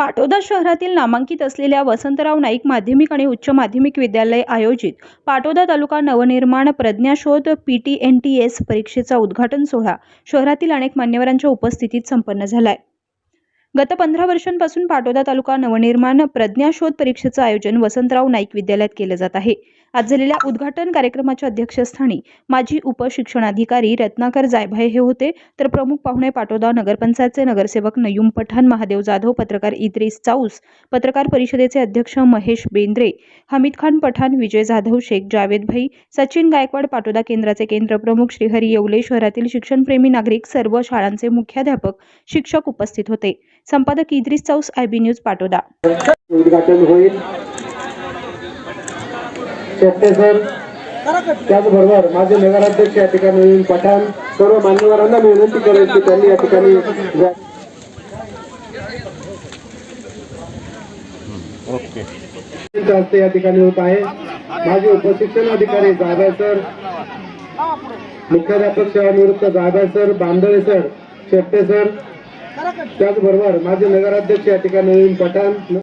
पाटोदा शहरातील नामांकित असलेल्या वसंतराव नाईक माध्यमिक आणि उच्च माध्यमिक विद्यालय आयोजित पाटोदा तालुका नवनिर्माण प्रज्ञाशोध P T N T S परीक्षेचा उद्घाटन सोहळा शहरातील अनेक मान्यवरांच्या उपस्थितीत संपन्न झालाय. गत पंधरा वर्षांपासून पाटोदा तालुका नवनिर्माण प्रज्ञाशोध परीक्षेचं आयोजन वसंतराव नाईक विद्यालयात केलं जात आहे. आज झालेल्या उद्घाटन कार्यक्रमाच्या अध्यक्षस्थानी माजी उपशिक्षणाधिकारी रत्नाकर जायभाय हे होते. तर प्रमुख पाहुणे पाटोदा नगरपंचायतचे नगरसेवक नयूम पठाण महादेव जाधव पत्रकार इद्रिस चाऊस पत्रकार परिषदेचे अध्यक्ष महेश बेंद्रे हमीद खान पठाण विजय जाधव शेख जावेद भाई सचिन गायकवाड पाटोदा केंद्राचे केंद्र प्रमुख श्रीहरी येवले शहरातील शिक्षणप्रेमी नागरिक सर्व शाळांचे मुख्याध्यापक शिक्षक उपस्थित होते. संपादक Idris Chaus I B news Patoda. उद्घाटन होईल. शेट्टे सर. त्याचबरोबर माझे नगराध्यक्ष या ठिकाणी पठाण. सर्व मान्यवरांना मी विनंती करेल की त्यांनी या ठिकाणी ओके या ठिकाणी होत आहे. माझे उपशिक्षण अधिकारी जाधव सर. मुख्याध्यापक सेवानिवृत्त Jadhav sir Bandale sir Shette sir. त्याचबरोबर माझे नगराध्यक्ष या ठिकाणी पठाण.